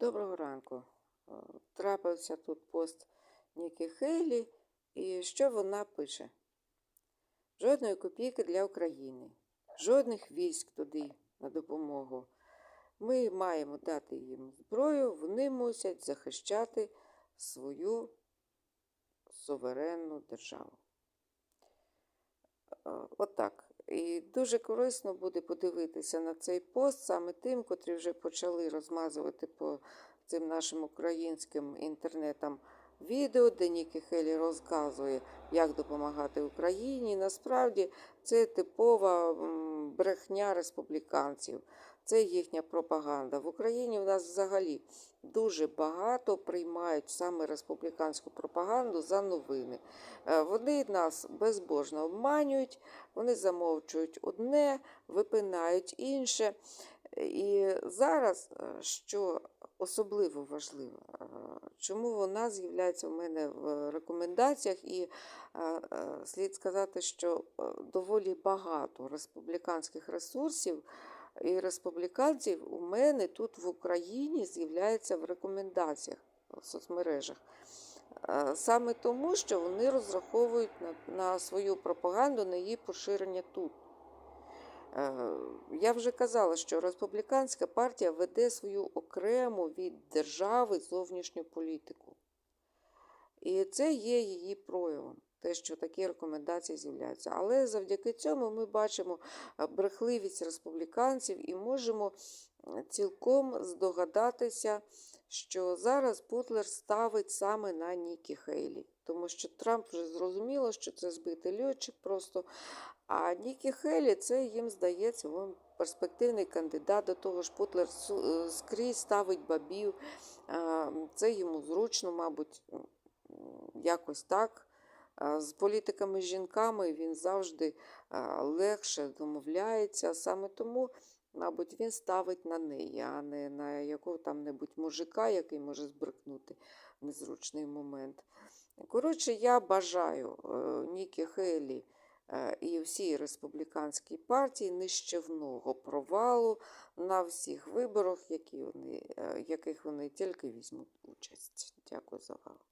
Доброго ранку. Е, Трапився тут пост Нікі Хейлі, і що вона пише? Жодної копійки для України, жодних військ туди на допомогу. Ми маємо дати їм зброю, вони мусять захищати свою суверенну державу. Е, Отак. І дуже корисно буде подивитися на цей пост саме тим, котрі вже почали розмазувати по цим нашим українським інтернетам відео, де Нікі Хелі розказує, як допомагати Україні. Насправді це типова брехня республіканців. Це їхня пропаганда. В Україні в нас взагалі дуже багато приймають саме республіканську пропаганду за новини. Е, Вони нас безбожно обманюють, вони замовчують одне, випинають інше. І зараз, е, що особливо важливо, е, чому вона з'являється в мене в рекомендаціях, і слід сказати, що доволі багато республіканських ресурсів і республіканців у мене тут в Україні з'являється в рекомендаціях в соцмережах. Саме тому, що вони розраховують на, на свою пропаганду, на її поширення тут. Е, Я вже казала, що республіканська партія веде свою окрему від держави зовнішню політику. І це є її проявом, те, що такі рекомендації з'являються. Але завдяки цьому ми бачимо е, брехливість республіканців і можемо е, цілком здогадатися, що зараз Путлер ставить саме на Нікі Хейлі. Тому що Трамп вже зрозуміло, що це збитий льотчик просто. А Нікі Хейлі це їм здається, він перспективний кандидат. До того ж, Путлер е, скрізь ставить бабів. Це йому зручно, мабуть, якось так. З політиками-жінками він завжди легше домовляється. Саме тому, мабуть, він ставить на неї, а не на якого там-небудь мужика, який може збрикнути в незручний момент. Коротше, я бажаю е, Нікі Хейлі е, і всій республіканській партії нищівного провалу на всіх виборах, які вони, е, яких вони тільки візьмуть участь. Дякую за увагу.